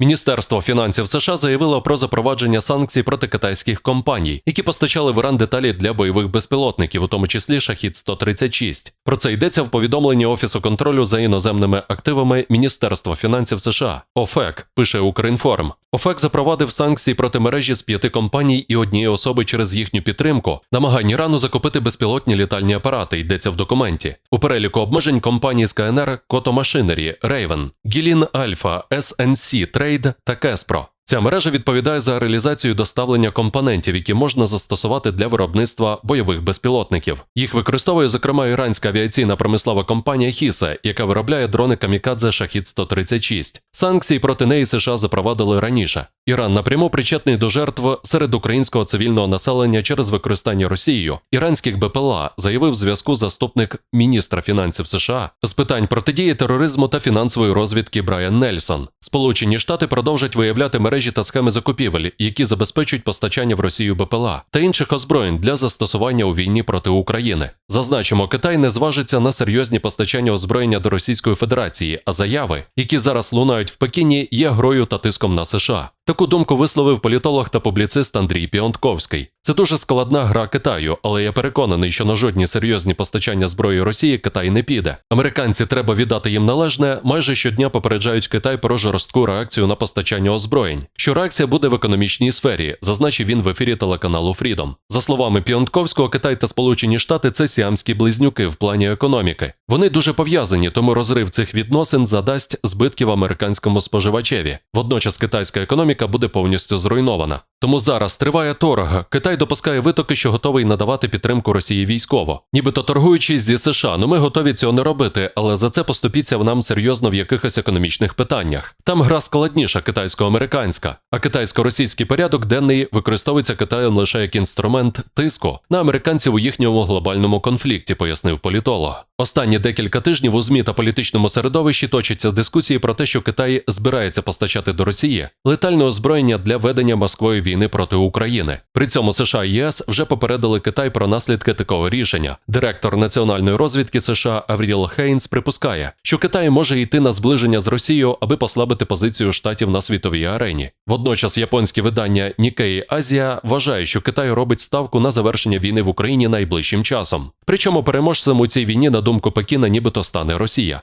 Міністерство фінансів США заявило про запровадження санкцій проти китайських компаній, які постачали в Іран деталі для бойових безпілотників, у тому числі шахід 136 Про це йдеться в повідомленні Офісу контролю за іноземними активами Міністерства фінансів США. ОФЕК пише Укрінформ. ОФЕК запровадив санкції проти мережі з п'яти компаній і однієї особи через їхню підтримку, намагань Ірану закупити безпілотні літальні апарати. Йдеться в документі. У переліку обмежень компанії з КНР Кото Машинері, Raven, Гілін Альфа, SNC Trade та Кеспро. Ця мережа відповідає за реалізацію доставлення компонентів, які можна застосувати для виробництва бойових безпілотників. Їх використовує зокрема іранська авіаційна промислова компанія Хіса, яка виробляє дрони Камікадзе Шахід 136 Санкції проти неї США запровадили раніше. Іран напряму причетний до жертв серед українського цивільного населення через використання Росією іранських БПЛА, заявив в зв'язку заступник міністра фінансів США з питань протидії тероризму та фінансової розвідки Брайан Нельсон. Сполучені Штати продовжать виявляти мережі та схеми закупівель, які забезпечують постачання в Росію БПЛА та інших озброєнь для застосування у війні проти України. Зазначимо, Китай не зважиться на серйозні постачання озброєння до Російської Федерації, а заяви, які зараз лунають в Пекіні, є грою та тиском на США. Таку думку висловив політолог та публіцист Андрій Піонтковський. Це дуже складна гра Китаю, але я переконаний, що на жодні серйозні постачання зброї Росії Китай не піде. Американці треба віддати їм належне, майже щодня попереджають Китай про жорстку реакцію на постачання озброєнь. Що реакція буде в економічній сфері, зазначив він в ефірі телеканалу Фрідом. За словами Піонтковського, Китай та Сполучені Штати це сіамські близнюки в плані економіки. Вони дуже пов'язані, тому розрив цих відносин задасть збитків американському споживачеві. Водночас китайська економіка буде повністю зруйнована. Тому зараз триває торг. Китай допускає витоки, що готовий надавати підтримку Росії військово. Нібито торгуючись зі США, ну ми готові цього не робити, але за це поступіться в нам серйозно в якихось економічних питаннях. Там гра складніша китайсько-американська, а китайсько-російський порядок денний використовується Китаєм лише як інструмент тиску на американців у їхньому глобальному конфлікті, пояснив політолог. Останні декілька тижнів у ЗМІ та політичному середовищі точаться дискусії про те, що Китай збирається постачати до Росії летальне озброєння для ведення Москвою війни проти України. При цьому США і ЄС вже попередили Китай про наслідки такого рішення. Директор національної розвідки США Авріл Хейнс припускає, що Китай може йти на зближення з Росією, аби послабити позицію штатів на світовій арені. Водночас японське видання Nikkei Азія вважає, що Китай робить ставку на завершення війни в Україні найближчим часом. Причому переможцем у цій війні, на думку Пекіна, нібито стане Росія.